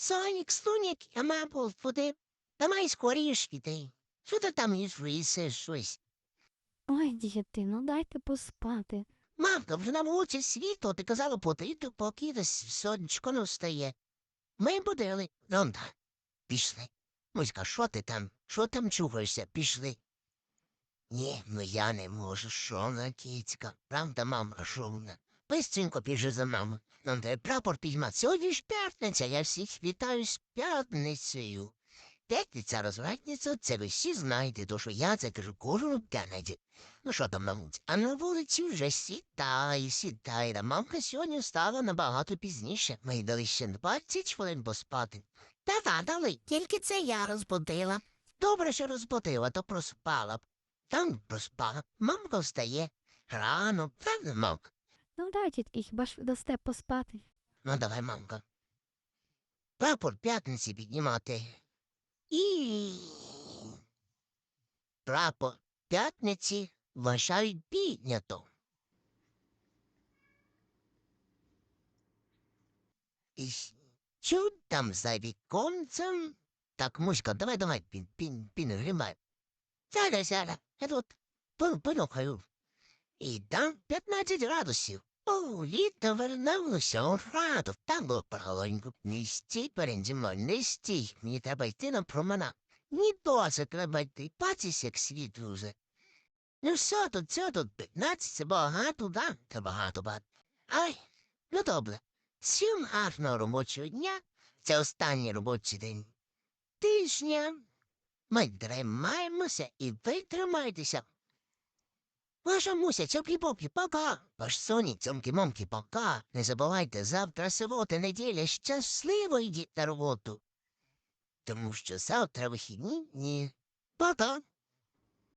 Сонік, Сонік, я мапу впади. Давай скоріш іди. Що ти там їсиш щось? Ой, діти, ну дайте поспати. Мамка, вже на вулиці світло, ти казала потрібно, поки десь сонечко не встає. Ми будили. Ну, да. Пішли. Муська, що ти там? Що там чухаєшся? Пішли. Ні, ну я не можу, шовна кіцька. Правда, мама, шовна. Бистренько біжи за мамою. Нам треба прапор підіймати. Сьогодні ж п'ятниця, я всіх вітаю з п'ятницею. П'ятниця розвратниця, це ви всі знаєте, то що я це кажу кожному п'ятниці. Ну що там на вулиці? А на вулиці вже сідай, сідай. А мамка сьогодні встала набагато пізніше. Ми дали ще 20 хвилин поспати. Та-та, дали, тільки це я розбудила. Добре, що розбудила, то проспала б. Там проспала. Мамка встає. Рано, правда, мамка? Ну да, тітки, хіба ж дасте поспати? Ну, давай, мамка. Прапор п'ятниці піднімати. І прапор п'ятниці вважають піднято. І що там за віконцем? Так, муська, давай, давай, пін, пін, пін, гримай. Зараз, зараз, я тут понюхаю. І там 15 градусів. О, літо вернулося, ура, то там було прохолодненько. Не стій мною, не стій. Мені треба йти на променад. Ні досить треба йти, пацись, як світ вже. Ну що тут, що тут, 15, це багато, да? Це багато, багато. Ай, ну добре. Всім гарного робочого дня. Це останній робочий день тижня. Ми тримаємося і ви. Ваша муся, цьомкі-попкі, пока. Ваш соні, цьомкі-момкі, пока. Не забувайте, завтра субота, неділя, щасливо йдіть на роботу. Тому що завтра вихідні ні. Пока.